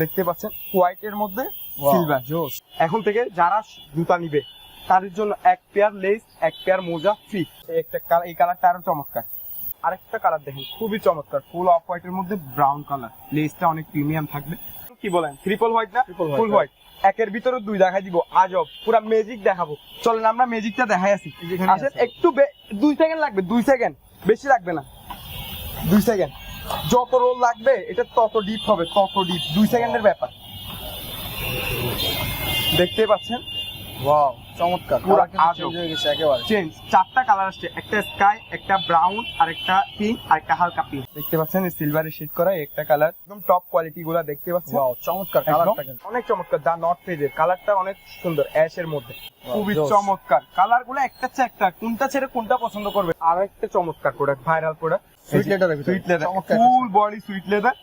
দেখতে পাচ্ছেন হোয়াইট এর মধ্যে সিলভার জোস এখন থেকে যারা জুতা নিবে তাদের জন্য এক পেয়ার লেস এক পেয়ার মোজা ফ্রি একটা কালার এই কালারটা আরও চমৎকার। আরেকটা কালার দেখেন খুবই চমৎকার ফুল অফ হোয়াইট এর মধ্যে ব্রাউন কালার লেসটা অনেক প্রিমিয়াম থাকবে। কি বলেন ট্রিপল হোয়াইট না? ফুল হোয়াইট একের ভিতরে দুই দেখাই দিব আজব পুরো ম্যাজিক দেখাবো। চলেন আমরা ম্যাজিকটা দেখাই আসি। আসেন আছে। একটু দুই সেকেন্ড লাগবে দুই সেকেন্ড বেশি লাগবে না। দুই সেকেন্ড যত রোল লাগবে এটা তত ডিপ হবে তত ডিপ দুই সেকেন্ডের ব্যাপার। দেখতে পাচ্ছেন? ওয়াও চমৎকার। পুরো চেঞ্জ হয়ে গেছে একেবারে। চেঞ্জ চারটা কালার আসছে একটা স্কাই একটা ব্রাউন আর একটা পিঙ্ক আর একটা হালকা পিঙ্ক দেখতে পাচ্ছেন? সিলভারে শেড করা একটা কালার একদম টপ কোয়ালিটি গুলা দেখতে পাচ্ছেন। ওয়াও চমৎকার কালারটা কিন্তু। অনেক চমৎকার। দা নট পেজের কালারটা অনেক সুন্দর অ্যাশ এর মধ্যে। খুবই চমৎকার। কালারগুলো একটা চেয়ে একটা। কোনটা ছেড়ে কোনটা পছন্দ করবে? আর একটা চমৎকার product viral product suede leather full body suede leather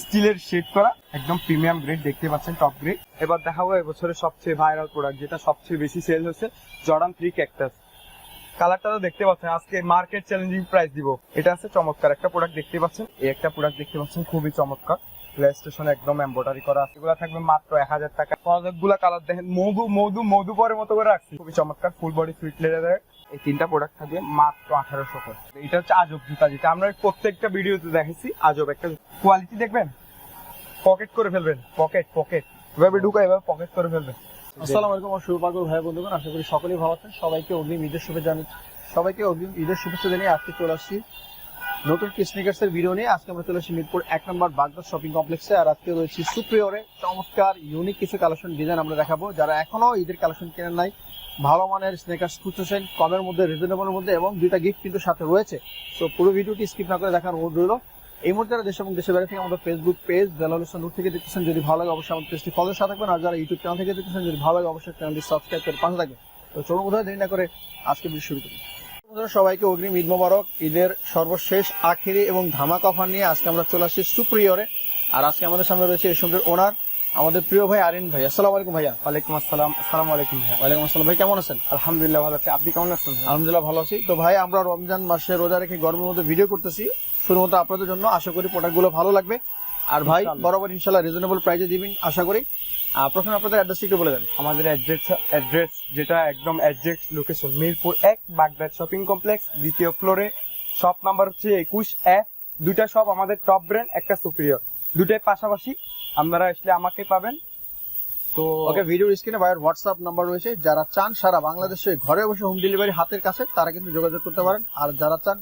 স্টিলের শেড করা একদম প্রিমিয়াম গ্রেড দেখতে পাচ্ছেন টপ গ্রেড এবার দেখাবো এবছরের সবচেয়ে ভাইরাল প্রোডাক্ট যেটা সবচেয়ে বেশি সেল হচ্ছে জর্ডান থ্রি ক্যাকটাস কালারটা তো দেখতে পাচ্ছেন আজকে মার্কেট চ্যালেঞ্জিং প্রাইস দিব। এটা আছে চমৎকার একটা প্রোডাক্ট দেখতে পাচ্ছেন? এই একটা প্রোডাক্ট দেখতে পাচ্ছেন খুবই চমৎকার। স্টেশন একদম করা এগুলো থাকবে মাত্র এক হাজার টাকা। কালার দেখেন, মধু মধু মধু মতো করে রাখছি। খুবই চমৎকার ফুল বডি সুইট লেদারের এই তিনটা প্রোডাক্ট থাকবে মাত্র আঠারোশো করে এটা হচ্ছে আজব জুতা, যেটা আমরা প্রত্যেকটা ভিডিওতে দেখেছি, আজব একটা কোয়ালিটি দেখবেন? পকেট করে ফেলবেন পকেট পকেট এভাবে ঢুকা এভাবে পকেট করে ফেলবেন। আসসালামু আলাইকুম আমার ভাই, বন্ধুগণ, আশা করি সকলেই ভালো আছেন। সবাইকে অগ্রিম ঈদের শুভেচ্ছা জানাচ্ছি সবাইকে অগ্রিম ঈদের শুভেচ্ছা জানিয়ে আজকে চলে আসছি নতুন স্নিকার্স এর ভিডিও নিয়ে আজকে আমরা চলে আসছি মিরপুর এক নম্বর বাগদা শপিং কমপ্লেক্সে আর আজকে রয়েছি সুপ্রিয়রে। চমৎকার ইউনিক কিছু কালেকশন ডিজাইন আমরা দেখাবো। যারা এখনও ঈদের কালেকশন কেনেন নাই, ভালো মানের স্নেকার্স খুঁজতেছেন, কমের মধ্যে রিজনেবলের মধ্যে এবং দুইটা গিফট কিন্তু সাথে রয়েছে। তো পুরো ভিডিওটি স্কিপ না করে দেখার অনুরোধ রইল। এই মুহূর্তে যারা দেশ এবং দেশের বাইরে থেকে আমাদের ফেসবুক পেজ বেলাল হোসেন নূর থেকে দেখতেছেন, যদি ভালো লাগে অবশ্যই আমাদের পেজটি ফলো সাথে থাকবেন। আর যারা ইউটিউব চ্যানেল থেকে দেখতেছেন, যদি ভালো লাগে অবশ্যই চ্যানেলটি সাবস্ক্রাইব করে পাশে থাকবেন। তো চলুন কোথাও দেরি না করে আজকে ভিডিও শুরু করি। সবাইকে অগ্রিম ঈদ মোবারক। ঈদের সর্বশেষ আখেরি এবং ধামাকা অফার নিয়ে আজকে আমরা চলে আসছি সুপ্রিয়রে। আর আজকে আমাদের সামনে রয়েছে এই সঙ্গে ওনার আমাদের প্রিয় ভাই আরিন ভাই। আসসালামু আলাইকুম ভাইয়া। ওয়ালাইকুম আসসালাম। আসসালামু আলাইকুম ভাইয়া। ওয়ালাইকুম আসসালাম ভাই কেমন আছেন? আলহামদুলিল্লাহ ভালো আছি। আপনি কেমন আছেন আলহামদুলিল্লাহ ভালো আছি। তো ভাই আমরা রমজান মাসে রোজা রেখে গরমের মধ্যে ভিডিও করতেছি। শুধুমাত্র আপনাদের জন্য আশা করি প্রোডাক্টগুলো ভালো লাগবে। আর ভাই বরাবর ইনশাল্লাহ রিজনেবল প্রাইসে দিবেন আশা করি। প্রথমে আপনাদের অ্যাড্রেস একটু বলে দেন। আমাদের অ্যাড্রেস অ্যাড্রেস যেটা একদম অ্যাড্রেস লোকেশন মিরপুর এক বাগদাদ শপিং কমপ্লেক্স দ্বিতীয় ফ্লোরে শপ নাম্বার হচ্ছে একুশ এফ দুইটা শপ আমাদের টপ ব্র্যান্ড একটা সুপ্রিয়র দুটাই পাশাপাশি আপনারা আসলে আমাকে পাবেন। তো ওকে ভিডিওর স্ক্রিনে ভাইয়ের হোয়াটসঅ্যাপ নাম্বার রয়েছে। যারা চান সারা বাংলাদেশে ঘরে বসে হোম ডেলিভারি হাতের কাছে তারা কিন্তু যোগাযোগ করতে পারেন। আর যারা চান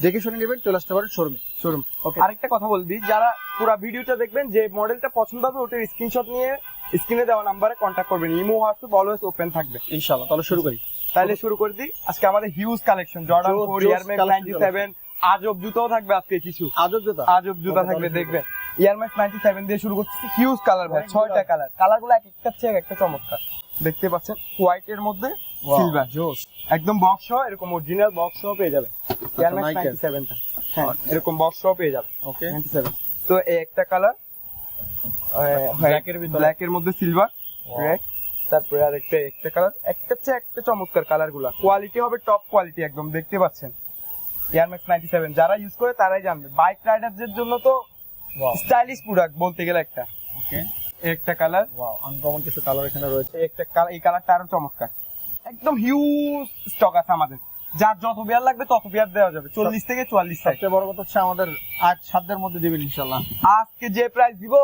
দেখে শুনে নেবেন চলে আসতে পারেন শোরুমে শোরুম ওকে আরেকটা কথা বল দিই যারা পুরো ভিডিওটা দেখবেন যে মডেলটা পছন্দ হবে ওটার স্ক্রিনশট নিয়ে স্ক্রিনে দেওয়া নাম্বারে কন্ট্যাক্ট করবেন। ইমো হোয়াটসঅ্যাপ অলওয়েজ ওপেন থাকবে। ইনশাল্লাহ তাহলে শুরু করি। তাহলে শুরু করে দিই। আজকে আমাদের হিউজ কালেকশন জর্ডান জোস- ফোর জোস ইয়ারম্যাক্স collection নাইনটি সেভেন আজব জুতাও থাকবে আজকে কিছু। আজব জোতা? আজব জুতা থাকবে দেখবেন ইয়ারম্যাক্স নাইনটি সেভেন দিয়ে শুরু করতেছি হিউজ কালার ভাই অনেকগুলো। ছয়টা কালার কালারগুলো এক একটা চেয়ে এক একটা চমৎকার। দেখতে পাচ্ছেন হোয়াইট এর মধ্যে সিলভার জোস। একদম বক্স সহ এরকম অরিজিনাল বক্স সহ পেয়ে যাবে। ইয়ারম্যাক্স Nike-এর। নাইনটি সেভেনটা হ্যাঁ। এরকম বক্স সহ পেয়ে যাবে। ওকে 97 তো এই একটা কালারের ভিতরে। ব্ল্যাক এর মধ্যে সিলভার. রেড তারপরে আর একটা একটা কালার একটা চেয়ে একটা চমৎকার কালারগুলা। কোয়ালিটি হবে টপ কোয়ালিটি একদম দেখতে পাচ্ছেন। এয়ারম্যাক্স নাইনটি সেভেন যারা ইউজ করে তারাই জানবে। বাইক রাইডারদের জন্য তো স্টাইলিশ প্রোডাক্ট বলতে গেলে একটা। ওকে একটা কালার। ওয়াও আনকমন কিছু কালার এখানে রয়েছে। একটা কালার এই কালারটা আরও চমৎকার। একদম হিউজ স্টক আছে আমাদের। যার যত বিয়ার লাগবে তত বিয়ার দেওয়া যাবে। চল্লিশ থেকে চুয়াল্লিশ সবচেয়ে বড় কথা হচ্ছে আমাদের আজ সাতদের মধ্যে দিবেন ইনশাল্লাহ আজকে যে প্রাইস দিব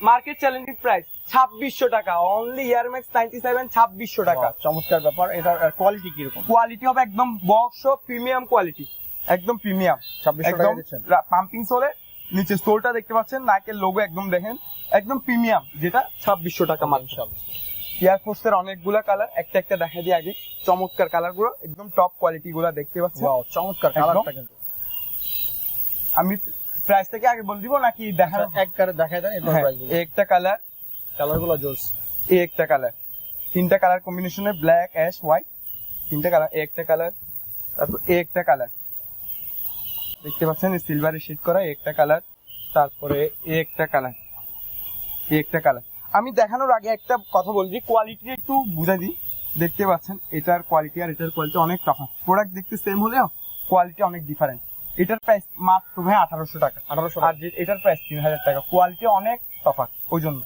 মার্কেট চ্যালেঞ্জিং প্রাইস ছাব্বিশশো টাকা। অনলি ইয়ারম্যাক্স নাইনটি সেভেন ছাব্বিশশো টাকা। চমৎকার ব্যাপার। এটার কোয়ালিটি কীরকম? কোয়ালিটি হবে একদম বক্স প্রিমিয়াম কোয়ালিটি একদম প্রিমিয়াম ছাব্বিশশো একদম টাকা পাম্পিং সোলে নিচে সোলটা দেখতে পাচ্ছেন নাইকের লোগো একদম দেখেন একদম প্রিমিয়াম যেটা ছাব্বিশশো টাকা মাত্র এয়ারফোর্স এর অনেকগুলা কালার একটা একটা দেখা দিই আগে চমৎকার কালারগুলো একদম টপ কোয়ালিটি গুলা দেখতে পাচ্ছেন। চমৎকার কালারটা কিন্তু। আমি প্রাইস থেকে আগে বল দিব নাকি দেখার আচ্ছা, এক কারে দেখাই দেন হ্যাঁ, একটা কালার কালারগুলো জোস। এই একটা কালার তিনটা কালার কম্বিনেশনে ব্ল্যাক অ্যাশ হোয়াইট তিনটা কালার একটা কালার তারপর একটা কালার দেখতে পাচ্ছেন সিলভারে শেড করা একটা কালার তারপরে একটা কালার একটা কালার আমি দেখানোর আগে একটা কথা বলছি কোয়ালিটি একটু বুঝাই দিই। দেখতে পাচ্ছেন এটার কোয়ালিটি আর এটার কোয়ালিটি অনেক তফাৎ প্রোডাক্ট দেখতে সেম হলেও কোয়ালিটি অনেক ডিফারেন্ট এটার প্রাইস মাত্র ভাই আঠারোশো টাকা। আঠারোশো আর যে এটার প্রাইস তিন হাজার টাকা। কোয়ালিটি অনেক তফাৎ ওই জন্য।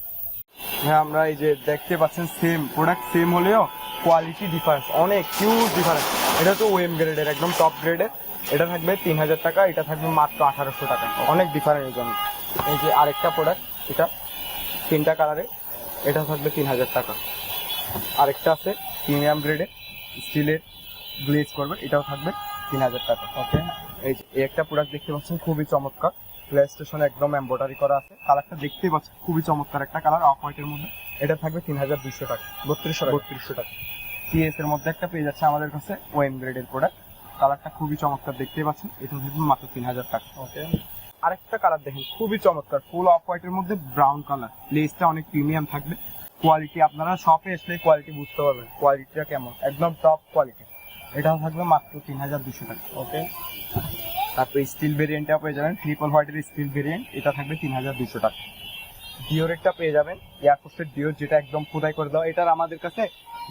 হ্যাঁ আমরা এই যে দেখতে পাচ্ছেন সেম প্রোডাক্ট সেম হলেও কোয়ালিটি ডিফারেন্স অনেক হিউজ ডিফারেন্স এটা তো ওয়েম গ্রেডের একদম টপ গ্রেডের এটা থাকবে তিন হাজার টাকা এটা থাকবে মাত্র আঠারোশো টাকা। অনেক ডিফারেন্ট এই জন্য এই যে আরেকটা প্রোডাক্ট এটা তিনটা কালারে এটা থাকবে তিন হাজার টাকা। আরেকটা আছে প্রিমিয়াম গ্রেডের স্টিলের গ্লেজ করবে এটাও থাকবে তিন হাজার টাকা। ওকে এই যে এই একটা প্রোডাক্ট দেখতে পাচ্ছেন খুবই চমৎকার। প্লে স্টেশনে একদম এম্ব্রয়ডারি করা আছে। কালারটা দেখতেই পাচ্ছেন খুবই চমৎকার একটা কালার অফ হোয়াইটের মধ্যে। এটা থাকবে তিন হাজার দুইশো টাকা। বত্রিশশো বত্রিশশো টাকা। পিএস এর মধ্যে একটা পেয়ে যাচ্ছে আমাদের কাছে ওয়েন গ্রেডের প্রোডাক্ট কালারটা খুবই চমৎকার দেখতে পাচ্ছেন। এটা থাকবে মাত্র তিন হাজার টাকা। ওকে আরেকটা কালার দেখেন খুবই চমৎকার ফুল অফ হোয়াইটের মধ্যে ব্রাউন কালার লেসটা অনেক প্রিমিয়াম থাকবে। কোয়ালিটি আপনারা শপে আসলে কোয়ালিটি বুঝতে পারবেন কোয়ালিটিটা কেমন। একদম টপ কোয়ালিটি এটাও থাকবে মাত্র তিন হাজার দুশো টাকা। ওকে তারপর স্টিল ভেরিয়েন্টটা পেয়ে যাবেন ট্রিপল হোয়াইটের স্টিল ভেরিয়েন্ট এটা থাকবে তিন হাজার দুশো টাকা। ডিওরেরটা পেয়ে যাবেন এয়ারফোর্সের ডিওর যেটা একদম খোদাই করে দেওয়া। এটার আমাদের কাছে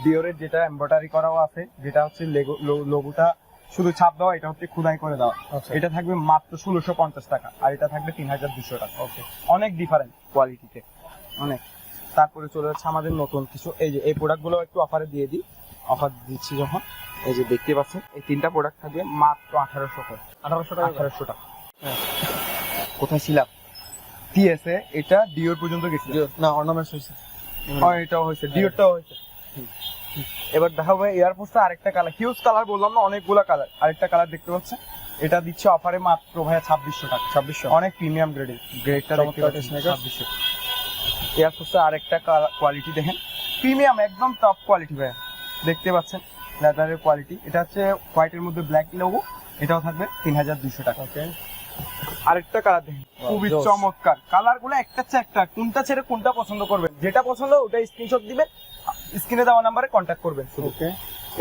ডিওরের যেটা এমব্রয়ডারি করাও আছে যেটা হচ্ছে লেগো লোগোটা শুধু ছাপ দেওয়া এটা হচ্ছে খোদাই করে দেওয়া। আচ্ছা। এটা থাকবে মাত্র ষোলোশো পঞ্চাশ টাকা আর এটা থাকবে তিন হাজার দুশো টাকা। ওকে অনেক ডিফারেন্ট কোয়ালিটিতে অনেক। তারপরে চলে যাচ্ছে আমাদের নতুন কিছু। এই যে এই প্রোডাক্টগুলো একটু অফারে দিয়ে দিই। অফার দিচ্ছি যখন। এই যে দেখতে পাচ্ছেন এই তিনটা প্রোডাক্ট থাকবে মাত্র আঠারোশো করে আঠারোশো টাকা। আঠারোশো টাকা। হ্যাঁ। কোথায় ছিলাম? টিএসএ এটা ডিওর পর্যন্ত গেছিল। না অর্নামেন্টস হয়েছে। এটাও হয়েছে ডিওরটাও হয়েছে। এবার দেখাবো এয়ারপোর্টটা আরেকটা কালার হিউজ কালার বললাম না অনেকগুলো কালার আরেকটা কালার দেখতে পাচ্ছেন? এটা দিচ্ছে অফারে মাত্র ভাইয়া ছাব্বিশশো টাকা। ছাব্বিশশো? অনেক প্রিমিয়াম গ্রেডের গ্রেডটা দেখতে পাচ্ছেন। ছাব্বিশশো। এয়ারফোর্সের আরেকটা কোয়ালিটি দেখেন। প্রিমিয়াম একদম টপ কোয়ালিটি ভাইয়া। দেখতে পাচ্ছেন লেদারের কোয়ালিটি এটা হচ্ছে হোয়াইটের মধ্যে ব্ল্যাক লোগো এটাও থাকবে তিন হাজার দুইশো টাকা। ওকে আরেকটা কালার দেখেন খুবই চমৎকার। কালারগুলো একটা একটা। কোনটা ছেড়ে কোনটা পছন্দ করবেন? যেটা পছন্দ ওটা স্ক্রিনশট দিবেন। স্ক্রিনে দেওয়া নাম্বারে কন্ট্যাক্ট করবেন ওকে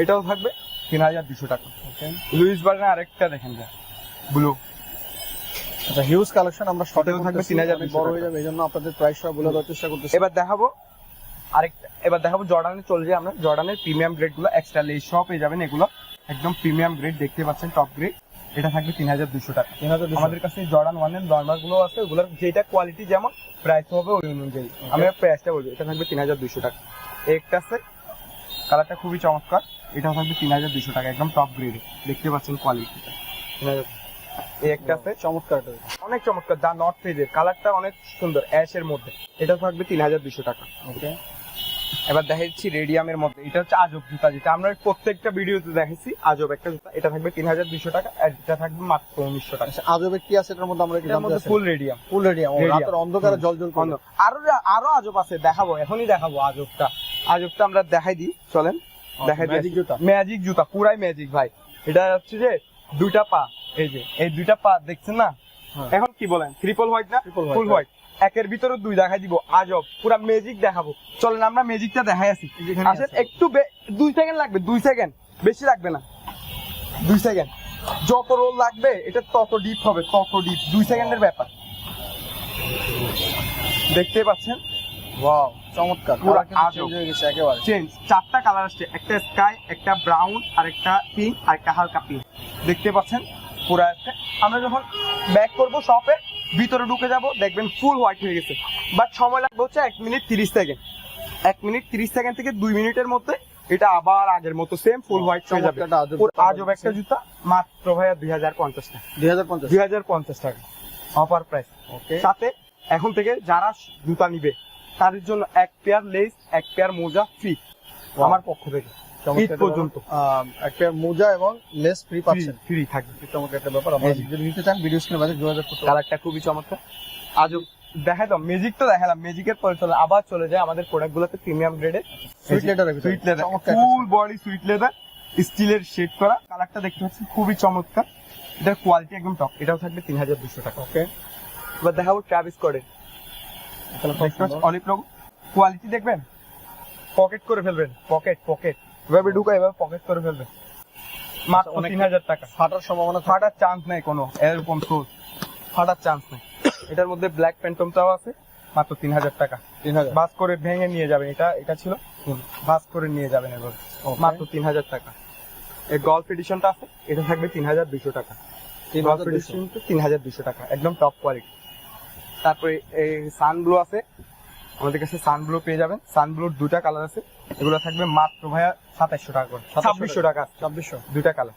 এটাও থাকবে? তিন হাজার দুশো টাকা। ওকে লুইস বার্নের আরেকটা দেখেন যা ব্লু। আচ্ছা হিউজ কালেকশন আমরা শর্টে থাকবে থাকবে 3200 বড় হয়ে যাবে এই জন্য আপনাদের প্রাইস বলে দেওয়ার চেষ্টা করতেছি। এবার দেখাবো আরেকটা এবার দেখাবো জর্ডানে চলে যাই আমরা। জর্ডানের প্রিমিয়াম গ্রেডগুলো এক্সট্রা লেস সব পেয়ে যাবেন এগুলো। একদম প্রিমিয়াম গ্রেড দেখতে পাচ্ছেন টপ গ্রেড এটা থাকবে তিন হাজার দুশো টাকা। তিন হাজার আমাদের কাছে জর্ডান ওয়ানের নর্মালগুলো আছে ওগুলোর যেটা কোয়ালিটি যেমন প্রাইস হবে ওই অনুযায়ী. আমি প্রাইসটা বলব এটা থাকবে তিন হাজার দুশো টাকা। একটা আছে কালারটা খুবই চমৎকার এটা থাকবে তিন হাজার দুশো টাকা একদম টপ গ্রেড দেখতে পাচ্ছেন কোয়ালিটিটা এই একটা আছে চমৎকার অনেক চমৎকার দা নর্থ পেজের কালারটা অনেক সুন্দর অ্যাশের মধ্যে। এটা থাকবে তিন হাজার দুশো টাকা। ওকে এবার দেখাচ্ছি রেডিয়ামের মধ্যে। এটা হচ্ছে আজব জুতা যেটা আমরা প্রত্যেকটা ভিডিওতে দেখেছি আজব একটা জুতা। এটা থাকবে তিন হাজার দুশো টাকা আর এটা থাকবে মাত্র উনিশশো টাকা। আচ্ছা আজবে কি আছে এটার মধ্যে আমরা এটার মধ্যে ফুল রেডিয়াম ফুল রেডিয়াম। রাতের অন্ধকারে জল জল করে। আরও আরও আজব আছে দেখাবো এখনই দেখাবো আজবটা। আজবটা আমরা দেখাই দিই চলেন। দেখাই দিই। ম্যাজিক জুতা। ম্যাজিক জুতা পুরাই ম্যাজিক ভাই। এটা হচ্ছে যে দুইটা পা এই যে এই দুইটা পা দেখছেন না? হ্যাঁ। এখন কি বলেন? ট্রিপল হোয়াইট না? ফুল হোয়াইট একের ভিতরে দুই দেখাই দিব। আজব পুরা ম্যাজিক দেখাবো। চলেন আমরা ম্যাজিকটা দেখাই আসি। আসেন একটু দুই সেকেন্ড লাগবে দুই সেকেন্ড বেশি লাগবে না। দুই সেকেন্ড যত রোল লাগবে এটা তত ডিপ হবে তত ডিপ দুই সেকেন্ডের ব্যাপার। দেখতে পাচ্ছেন? ওয়াও চমৎকার। পুরা। চেঞ্জ হয়ে গেছে একেবারে। চেঞ্জ চারটা কালার আসছে। একটা স্কাই একটা ব্রাউন আর একটা পিঙ্ক আর একটা হালকা পিঙ্ক দেখতে পাচ্ছেন? পুরো আমরা যখন ব্যাক করব শপে ভিতরে ঢুকে যাব দেখবেন ফুল হোয়াইট হয়ে গেছে। বাট সময় লাগবে হচ্ছে এক মিনিট তিরিশ সেকেন্ড এক মিনিট তিরিশ সেকেন্ড থেকে দুই মিনিটের মধ্যে এটা আবার আগের মতো সেম ফুল হোয়াইট হয়ে যাবে। আজব জুতা একটা জুতা মাত্র ভাইয়া দুই হাজার পঞ্চাশ টাকা। দুই হাজার পঞ্চাশ। দুই হাজার পঞ্চাশ টাকা। অফার প্রাইস ওকে সাথে এখন থেকে যারা জুতা নিবে তাদের জন্য এক পেয়ার লেস এক পেয়ার মোজা ফ্রি আমার পক্ষ থেকে। ঈদ পর্যন্ত। এক মোজা এবং লেস ফ্রি পাচ্ছেন। ফ্রি থাকবে। চমৎকার একটা ব্যাপার। যদি নিতে চান ভিডিও স্ক্রিনে বাজে যোগাযোগ করতে কালারটা খুবই চমৎকার। আজও দেখালাম ম্যাজিক তো দেখালাম। ম্যাজিকের পরে চলে আবার চলে যায় আমাদের প্রোডাক্ট গুলোতে প্রিমিয়াম গ্রেডের suede leather full body suede leather স্টিলের শেড করা। কালারটা দেখতে পাচ্ছেন খুবই চমৎকার। এটার কোয়ালিটি একদম টপ এটাও থাকবে তিন হাজার দুশো টাকা। ওকে এবার দেখাবো ট্রাভিস করেন অনেক কোয়ালিটি দেখবেন? পকেট করে ফেলবেন। পকেট পকেট এভাবে ঢুকা এভাবে পকেট করে ফেলবেন মাত্র আচ্ছা, তিন হাজার টাকা। ফাটার সম্ভাবনা ফাটার চান্স নাই কোনো এরকম সোর্স ফাটার চান্স নাই। এটার মধ্যে ব্ল্যাক প্যান্টমটাও আছে মাত্র তিন হাজার টাকা। তিন হাজার। বাস করে ভেঙে নিয়ে যাবেন এটা এটা ছিল। বাস করে নিয়ে যাবেন এবার. মাত্র তিন হাজার টাকা। এই গল্ফ এডিশনটা আছে এটা থাকবে তিন হাজার দুশো টাকা। তিন গল্ফ হাজার দুশো। এডিশন তিন হাজার দুশো টাকা একদম টপ কোয়ালিটি তারপরে এই সানব্লো আছে আমাদের কাছে সানব্লো পেয়ে যাবেন। সানব্লোর দুটা কালার আছে। এগুলো থাকবে মাত্র ভাইয়া সাতাইশশো টাকা করে। ছাব্বিশশো টাকা ছাব্বিশশো। দুটা কালার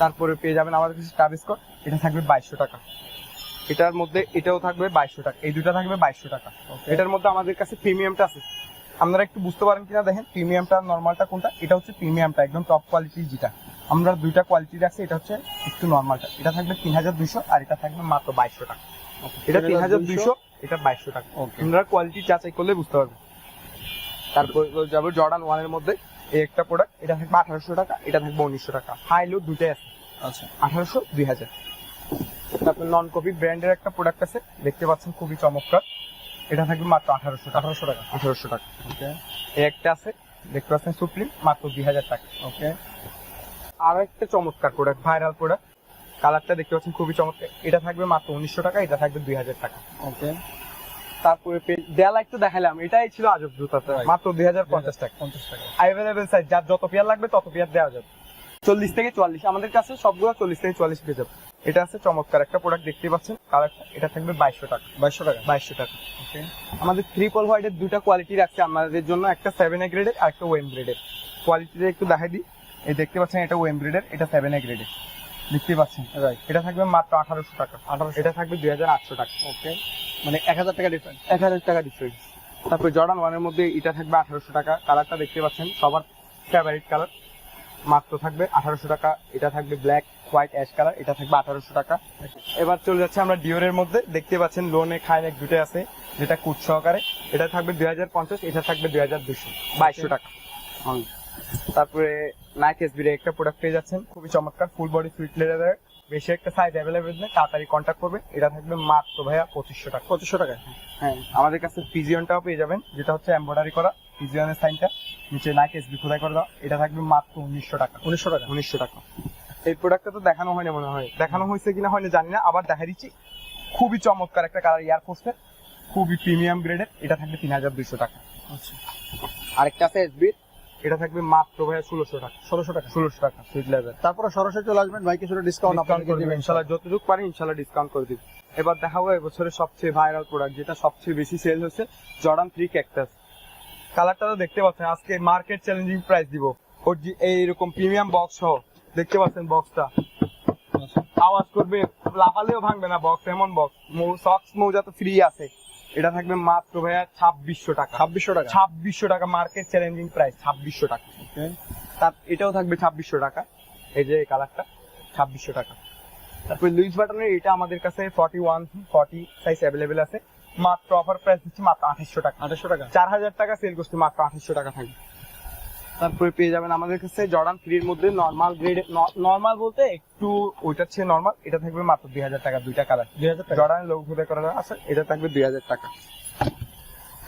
তারপরে পেয়ে যাবেন আমাদের কাছে টাবিস্কট এটা থাকবে বাইশশো টাকা। এটার মধ্যে এটাও থাকবে বাইশশো টাকা। এই দুটা থাকবে বাইশশো টাকা। এটার মধ্যে আমাদের কাছে প্রিমিয়ামটা আছে। আপনারা একটু বুঝতে পারেন কিনা দেখেন প্রিমিয়ামটা নর্মালটা কোনটা? এটা হচ্ছে প্রিমিয়ামটা একদম টপ কোয়ালিটির যেটা। আমরা দুইটা কোয়ালিটি আছে এটা হচ্ছে একটু নর্মালটা এটা থাকবে তিন হাজার দুইশো আর এটা থাকবে মাত্র বাইশশো টাকা। এটা তিন হাজার দুইশো এটা বাইশশো টাকা। ওকে আপনারা কোয়ালিটি যাচাই করলে বুঝতে পারবেন তারপর যাবে জর্ডান ওয়ানের মধ্যে। এই একটা প্রোডাক্ট এটা থাকবে আঠারোশো টাকা এটা থাকবে উনিশশো টাকা। হাই লো দুটাই আছে। আচ্ছা। আঠারোশো দুই হাজার। তারপর নন কপি ব্র্যান্ডের একটা প্রোডাক্ট আছে দেখতে পাচ্ছেন খুবই চমৎকার। এটা থাকবে মাত্র আঠারোশো আঠারোশো টাকা। আঠারোশো টাকা। ওকে এই একটা আছে দেখতে পাচ্ছেন সুপ্রিম মাত্র দুই হাজার টাকা। ওকে আরও একটা চমৎকার প্রোডাক্ট ভাইরাল প্রোডাক্ট কালারটা দেখতে পাচ্ছেন খুবই চমৎকার। এটা থাকবে মাত্র উনিশশো টাকা এটা থাকবে দুই হাজার টাকা। ওকে। তারপরে দেয়াল একটু দেখালাম এটাই ছিল আজব জুতাতে মাত্র দুই হাজার পঞ্চাশ টাকা। পঞ্চাশ টাকা। অ্যাভেলেবেল সাইজ যার যত পেয়ার লাগবে তত পেয়ার দেওয়া যাবে। চল্লিশ থেকে চুয়াল্লিশ আমাদের কাছে সবগুলো চল্লিশ থেকে চুয়াল্লিশ পেয়ে যাবে। এটা আছে চমৎকার একটা প্রোডাক্ট দেখতে পাচ্ছেন কালারটা এটা থাকবে বাইশশো টাকা। বাইশশো টাকা? বাইশশো টাকা। ওকে। আমাদের ট্রিপল হোয়াইটের দুটা কোয়ালিটি রাখছে আমাদের জন্য একটা সেভেন এ গ্রেডের আর একটা ওয়েম গ্রেডের কোয়ালিটিটা একটু দেখাই দিই। এই দেখতে পাচ্ছেন এটা ওয়েম গ্রেডের এটা সেভেন এ গ্রেডের দেখতে পাচ্ছেন? রাইট এটা থাকবে মাত্র আঠারোশো টাকা। আঠারোশো। এটা থাকবে দুই হাজার আটশো টাকা। ওকে মানে এক হাজার টাকা ডিফারেন্স এক হাজার টাকা ডিফারেন্স তারপরে জর্ডান ওয়ানের মধ্যে এটা থাকবে আঠারোশো টাকা। কালারটা দেখতে পাচ্ছেন সবার ফেভারিট কালার মাত্র থাকবে আঠারোশো টাকা। এটা থাকবে ব্ল্যাক হোয়াইট অ্যাশ কালার এটা থাকবে আঠারোশো টাকা। এবার চলে যাচ্ছে আমরা ডিওরের মধ্যে। দেখতে পাচ্ছেন লোনে খাইনেক দুটো আছে যেটা কুট সহকারে। এটা থাকবে দুই হাজার পঞ্চাশ এটা থাকবে দুই হাজার দুশো বাইশশো টাকা। তারপরে নাইক এসবির একটা প্রোডাক্ট পেয়ে যাচ্ছেন। খুবই চমৎকার ফুল বডি সুইট লেদার বেশি একটা সাইজ অ্যাভেলেবেল নেই তাড়াতাড়ি কন্ট্যাক্ট করবে এটা থাকবে মাত্র ভাইয়া পঁচিশশো টাকা। পঁচিশশো টাকা হ্যাঁ আমাদের কাছে পিজিয়নটাও পেয়ে যাবেন যেটা হচ্ছে এমব্রয়ডারি করা পিজিয়নের সাইনটা নিচে নাইক এসবি খোদাই করে দেওয়া এটা থাকবে মাত্র উনিশশো টাকা। উনিশশো টাকা? উনিশশো টাকা। এই প্রোডাক্টটা তো দেখানো হয়নি মনে হয়। দেখানো হয়েছে কিনা হয়নি জানি না আবার দেখা দিচ্ছি। খুবই চমৎকার একটা কালার এয়ারফোর্সের খুবই প্রিমিয়াম গ্রেডের এটা থাকবে তিন হাজার দুইশো টাকা। আচ্ছা। আরেকটা আছে এসবি এটা থাকবে মাত্র ভাইয়া ষোলোশো টাকা। ষোলোশো টাকা। ষোলোশো টাকা। সুইট লেদার তারপরে সরাসরি চলে আসবেন ভাই কিছুটা ডিসকাউন্ট করে দিবেন। ইনশাল্লাহ যতটুকু পারি ইনশাল্লাহ ডিসকাউন্ট করে দিবেন। এবার দেখাবো এবছরের সবচেয়ে ভাইরাল প্রোডাক্ট যেটা সবচেয়ে বেশি সেল হচ্ছে জর্ডান থ্রি ক্যাকটাস কালারটা তো দেখতে পাচ্ছেন আজকে মার্কেট চ্যালেঞ্জিং প্রাইস দিব। ওর এইরকম প্রিমিয়াম বক্স সহ দেখতে পাচ্ছেন বক্সটা আওয়াজ করবে লাফালেও ভাঙবে না বক্স এমন বক্স সক্স মৌজা তো ফ্রি আছে। এটা থাকবে মাত্র ভাইয়া ছাব্বিশশো টাকা। ছাব্বিশশো টাকা? ছাব্বিশশো টাকা মার্কেট চ্যালেঞ্জিং প্রাইস ছাব্বিশশো টাকা তার এটাও থাকবে ছাব্বিশশো টাকা এই যে এই কালারটা ছাব্বিশশো টাকা। তারপরে লুইস বাটনের এটা আমাদের কাছে forty one forty size available আছে। মাত্র অফার প্রাইস হচ্ছে মাত্র আঠাশশো টাকা। আঠাশশো টাকা? চার হাজার টাকা সেল করছে মাত্র আঠাশশো টাকা থাকবে। তারপরে পেয়ে যাবেন আমাদের কাছে জর্ডান থ্রির মধ্যে নর্মাল গ্রেড নর্মাল বলতে একটু ওইটা চেয়ে নর্মাল এটা থাকবে মাত্র দুই হাজার টাকা দুইটা কালার দুই হাজার টাকা। জর্ডানের লোক ঘুরে করা আছে এটা থাকবে দুই হাজার টাকা।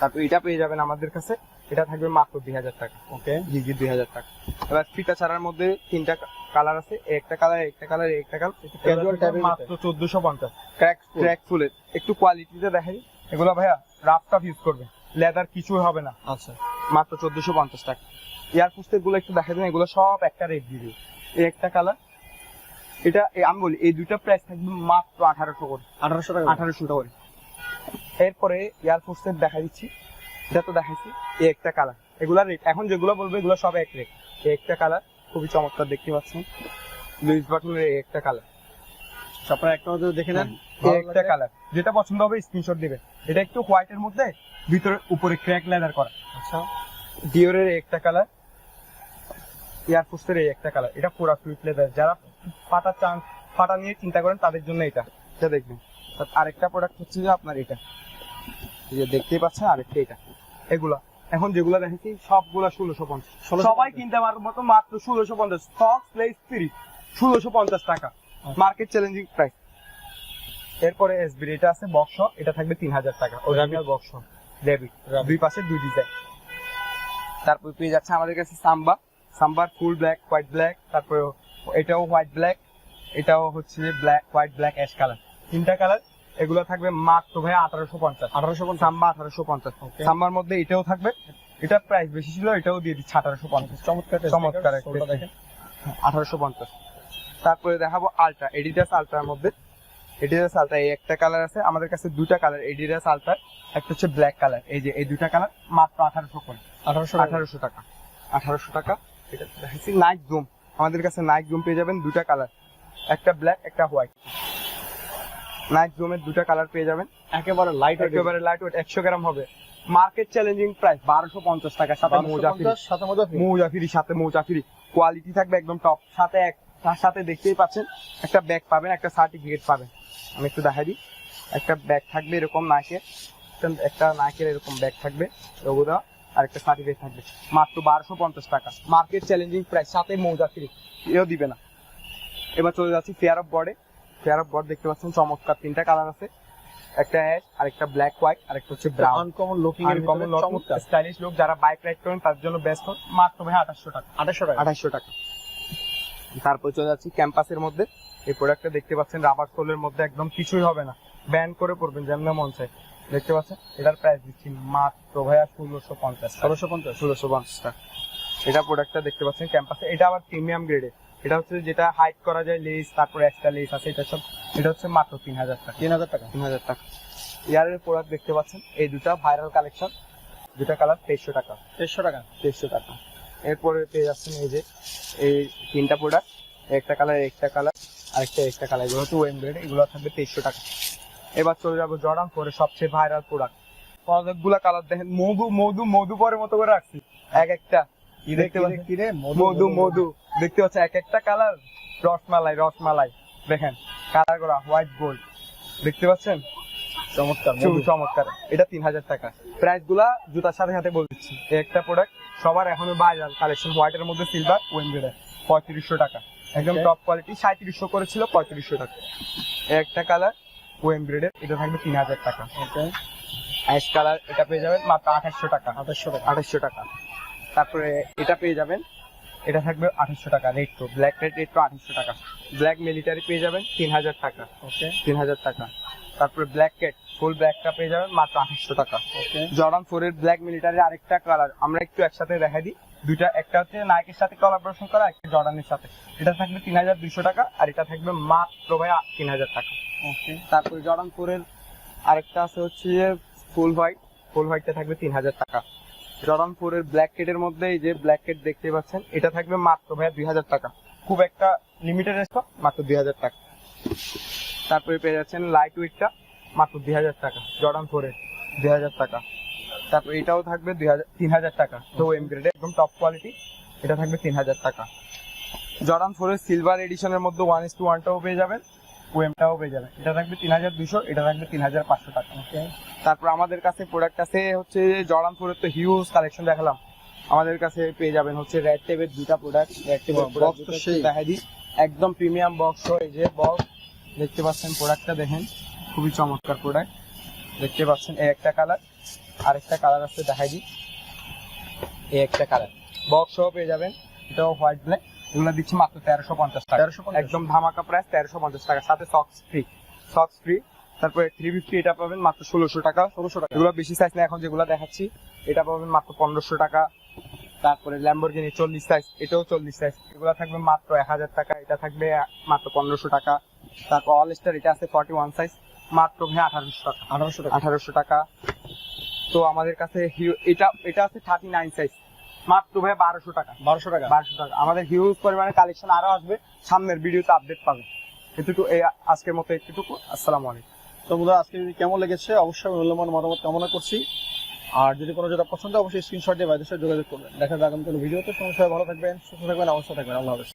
তারপর এটা পেয়ে যাবেন আমাদের কাছে এটা থাকবে মাত্র দুই হাজার টাকা। ওকে। জি জি দুই হাজার টাকা। এবার ফিতা ছাড়ার মধ্যে তিনটা কালার আছে একটা কালার একটা কালার একটা কালার type মাত্র চোদ্দশো পঞ্চাশ। ক্র্যাক ক্র্যাক ফুলের একটু কোয়ালিটিতে দেখাই। এগুলো ভাইয়া রাফ টাফ ইউজ করবে। লেদার কিছু হবে না। আচ্ছা। মাত্র চোদ্দশো পঞ্চাশ টাকা। এয়ার পুস্তেরগুলো একটু দেখা দেন এগুলো সব একটা রেট দিবে এই একটা কালার এটা আমি বলি এই দুইটা প্রাইস থাকবে মাত্র আঠারোশো করে। আঠারোশো টাকা আঠারোশো টাকা করে। এরপরে এয়ার ফোর্সের দেখা দিচ্ছি। এটা তো দেখাইছি। এই একটা কালার এগুলা রেট এখন যেগুলো বলব এগুলো সব এক রেট এই একটা কালার খুবই চমৎকার দেখতে পাচ্ছেন। লুইস বাটনের এই একটা কালার আপনারা একটা মধ্যে দেখে নেন। এই একটা কালার যেটা পছন্দ হবে স্ক্রিনশট দিবেন। এটা একটু হোয়াইটের মধ্যে ভিতরে উপরে ক্র্যাক লেদার করা। আচ্ছা। ডিওরের একটা কালার এয়ার ফোর্সের এই একটা কালার এটা পুরা ফ্লুইড লেদার যারা ফাটা চান ফাটা নিয়ে চিন্তা করেন তাদের জন্য এটা। এটা দেখবেন। আরেকটা প্রোডাক্ট হচ্ছে যে আপনার এটা। যে দেখতেই পাচ্ছেন আরেকটা এটা। এগুলা। এখন যেগুলো দেখেছি সবগুলা ষোলোশো পঞ্চাশ। সবাই কিনতে পারার মতো মাত্র ষোলোশো পঞ্চাশ। স্টক প্লেস থ্রি ষোলোশো পঞ্চাশ টাকা। মার্কেট চ্যালেঞ্জিং প্রাইস এরপরে এসবি এটা আছে বক্স এটা থাকবে তিন হাজার টাকা। Original box debit. দুই পাশে দুই ডিজাইন তারপর পেয়ে যাচ্ছে আমাদের কাছে সাম্বা সাম্বার ফুল ব্ল্যাক হোয়াইট ব্ল্যাক তারপরে এটাও হোয়াইট ব্ল্যাক এটাও হচ্ছে black white black ash color. তিনটা কালার এগুলো থাকবে মাত্র ভাই আঠারোশো পঞ্চাশ। আঠারোশো পঞ্চাশ। সাম্বা আঠারোশো পঞ্চাশ। সাম্বার মধ্যে এটাও থাকবে এটা প্রাইস বেশি ছিল এটাও দিয়ে দিচ্ছে আঠারোশো পঞ্চাশ। চমৎকার চমৎকার দেখেন আঠারোশো পঞ্চাশ। তারপরে দেখাবো আলট্রা এডিডাস আলট্রার মধ্যে। এডিডাস আলট্রা এই একটা কালার আছে আমাদের কাছে দুটা কালার এডিডাস আলট্রা একটা হচ্ছে ব্ল্যাক কালার। এই যে এই দুটা কালার মাত্র আঠারোশো করে আঠারোশো আঠারোশো টাকা। আঠারোশো টাকা। এটা দেখাচ্ছি নাইক জুম আমাদের কাছে নাইক জুম পেয়ে যাবেন দুটা কালার একটা ব্ল্যাক একটা হোয়াইট নাইক জুমের দুটা কালার পেয়ে যাবেন। একেবারে লাইট একেবারে লাইট ওয়েট একশো গ্রাম হবে। মার্কেট চ্যালেঞ্জিং প্রাইস বারোশো পঞ্চাশ টাকা সাথে মৌজা ফ্রি সাথে মজা ফ্রি মৌজা ফ্রি সাথে মৌজা কোয়ালিটি থাকবে একদম টপ সাথে এক তার সাথে দেখতেই পাচ্ছেন একটা ব্যাগ পাবেন একটা সার্টিফিকেট পাবেন। আমি একটু দেখাই দিই। একটা ব্যাগ থাকবে এরকম নাইকের একটা- নাইকের এরকম ব্যাগ থাকবে। লোগো দেওয়া। আর একটা সার্টিফিকেট থাকবে। মাত্র বারোশো পঞ্চাশ টাকা। মার্কেট চ্যালেঞ্জিং প্রাইস সাথে মৌজা ফ্রি এও দিবে না। এবার চলে যাচ্ছি ফেয়ার অফ বর্ডে ফেয়ার অফ বর্ড দেখতে পাচ্ছেন চমৎকার তিনটা কালার আছে। একটা অ্যাশ আরেকটা ব্ল্যাক হোয়াইট আরেকটা হচ্ছে ব্রাউন আনকমন লুকিং এর ভিতরে চমৎকার। স্টাইলিশ লোক যারা বাইক রাইড করেন তার জন্য বেস্ট মাত্র ভাই আঠাশশো টাকা। আঠাশশো টাকা। আঠাশশো টাকা। তারপর চলে যাচ্ছি ক্যাম্পাসের মধ্যে। এই প্রোডাক্টটা দেখতে পাচ্ছেন রাবার সোলের মধ্যে একদম কিছুই হবে না। ব্যান করে পড়বেন যেমন মন চাই দেখতে পাচ্ছেন? এটার প্রাইস দিচ্ছি মাত্র ভাইয়া ষোলোশো পঞ্চাশ ষোলোশো পঞ্চাশ। ষোলোশো পঞ্চাশ টাকা। এটা প্রোডাক্টটা দেখতে পাচ্ছেন ক্যাম্পাসে এটা আবার প্রিমিয়াম গ্রেডে এটা হচ্ছে যেটা হাইট করা যায় লেস তারপর এক্সট্রা লেস আছে এটা সব এটা হচ্ছে মাত্র তিন হাজার টাকা। তিন হাজার টাকা। তিন হাজার টাকা। ইয়ারের প্রোডাক্ট দেখতে পাচ্ছেন এই দুটা ভাইরাল কালেকশন দুটা কালার তেইশশো টাকা। দেড়শো টাকা। তেইশশো টাকা। এরপরে পেয়ে যাচ্ছেন এই যে এই তিনটা প্রোডাক্ট একটা কালার একটা কালার আরেকটা একটা কালার এগুলো হচ্ছে ওয়েম গ্রেড এগুলো থাকবে তেইশশো টাকা। এবার চলে যাব জর্ডান পরে সবচেয়ে ভাইরাল প্রোডাক্ট অনেকগুলা কালার দেখেন মধু মধু মধু পরের মতো করে রাখছি। এক একটা। দেখতে পাচ্ছেন? মধু মধু দেখতে পাচ্ছেন? এক একটা কালার রসমালাই রসমালাই। দেখেন কালার করা হোয়াইট গোল্ড দেখতে পাচ্ছেন? চমৎকার চমৎকার। এটা তিন হাজার টাকা। প্রাইসগুলা জুতার সাথে সাথে বলে দিচ্ছি। একটা প্রোডাক্ট সবার এখনও ভাইরাল কালেকশন হোয়াইট এর মধ্যে সিলভার ওয়েন্ডের পঁয়ত্রিশশো টাকা। একদম টপ কোয়ালিটি সাঁত্রিশশো করেছিল পঁয়ত্রিশশো টাকা। একটা কালার ওয়েম গ্রেডের এটা থাকবে তিন হাজার টাকা। অ্যাশ কালার এটা পেয়ে যাবেন মাত্র আঠাশশো টাকা। আঠাশশো টাকা। আঠাশশো টাকা। তারপরে এটা পেয়ে যাবেন এটা থাকবে আঠাশশো টাকা রেড তো ব্ল্যাক রেড রেড তো আঠাশশো টাকা। ব্ল্যাক মিলিটারি পেয়ে যাবেন তিন হাজার টাকা। ওকে। তিন হাজার টাকা। তারপরে ব্ল্যাক কেট ফুল ব্ল্যাকটা পেয়ে যাবেন মাত্র আঠাশশো টাকা। ওকে। জর্ডান ফোর এর ব্ল্যাক মিলিটারির আরেকটা কালার আমরা একটু একসাথে দেখা দিই। দুইটা একটা হচ্ছে নাইকের সাথে কোলাবোরেশন করা একটা জর্ডানের সাথে। এটা থাকবে তিন হাজার দুইশো টাকা আর এটা থাকবে মাত্র ভাই তিন হাজার টাকা। তারপরে জর্ডান আরেকটা আছে হচ্ছে যে ফুল হোয়াইট ফুল হোয়াইটটা থাকবে তিন হাজার টাকা। জর্ডান ফোর এর ব্ল্যাক কেটের মধ্যে এই যে ব্ল্যাক কেট দেখতে পাচ্ছেন, এটা থাকবে মাত্র ভাইয়া দুই হাজার টাকা। খুব একটা লিমিটেড স্টক মাত্র দুই হাজার টাকা। তারপরে পেয়ে যাচ্ছেন লাইট উইটটা মাত্র দুই হাজার টাকা। জর্ডান ফোর এর দুই হাজার টাকা। তারপর এটাও থাকবে দুই হাজার, তিন হাজার টাকা। তো এম গ্রেডে একদম টপ কোয়ালিটি এটা থাকবে তিন হাজার টাকা। জর্ডান ফোর এর সিলভার এডিশনের মধ্যে ওয়ান ইস টু ওয়ানটাও পেয়ে যাবেন। ওয়েমটাও পেয়ে যাবেন। এটা থাকবে তিন হাজার দুশো এটা থাকবে তিন হাজার পাঁচশো টাকা। তারপর আমাদের কাছে প্রোডাক্ট আছে হচ্ছে জর্ডান ফোরের তো হিউজ কালেকশন দেখালাম। আমাদের কাছে পেয়ে যাবেন হচ্ছে রেড টেপের দুটা প্রোডাক্ট রেড টেপের box তো সেই। দেখা দিই। একদম প্রিমিয়াম বক্স এই যে বক্স দেখতে পাচ্ছেন প্রোডাক্টটা দেখেন। খুবই চমৎকার প্রোডাক্ট দেখতে পাচ্ছেন এই একটা কালার আরেকটা কালার আছে দেখাই দিই। এই একটা কালার বক্স সহ পেয়ে যাবেন। এটাও হোয়াইট ব্ল্যাক এগুলো দিচ্ছি মাত্র তেরোশো পঞ্চাশ টাকা। 1350 একদম ধামাকা প্রাইস তেরোশো পঞ্চাশ টাকা। সাথে সক্স ফ্রি সক্স ফ্রি তারপরে থ্রি ফিফটি এটা পাবেন মাত্র ষোলোশো টাকা। ষোলোশো টাকা। এগুলো বেশি সাইজ না এখন যেগুলো দেখাচ্ছি এটা পাবেন মাত্র পনেরোশো টাকা। তারপরে ল্যাম্বরগিনি চল্লিশ সাইজ এটাও চল্লিশ সাইজ এগুলো থাকবে মাত্র এক হাজার টাকা এটা থাকবে মাত্র পনেরোশো টাকা। তারপর অল স্টার এটা আছে ফর্টি ওয়ান সাইজ মাত্র ভাই আঠারোশো টাকা। আঠারোশো টাকা। আঠারোশো টাকা। তো আমাদের কাছে হিউ- এটা এটা আছে থার্টি নাইন সাইজ মাত্র ভাই বারোশো টাকা। বারোশো টাকা? বারোশো টাকা। আমাদের হিউজ পরিমাণে কালেকশন আরও আসবে। সামনের ভিডিওতে আপডেট পাবেন এটুকু এই আজকের মতো একটুটুকু আসসালামু আলাইকুম। তো বন্ধুরা আজকে যদি কেমন লেগেছে অবশ্যই মূল্যবান মতামত কামনা করছি। আর যদি কোনো যেটা পছন্দ অবশ্যই স্ক্রিনশট দিয়ে বাইদের সাথে যোগাযোগ করবেন। দেখা যাবে আগামী কোনো ভিডিওতে। সমস্যা ভালো থাকবেন সুস্থ থাকবেন অবশ্যই থাকবেন। আল্লাহ হাফেজ।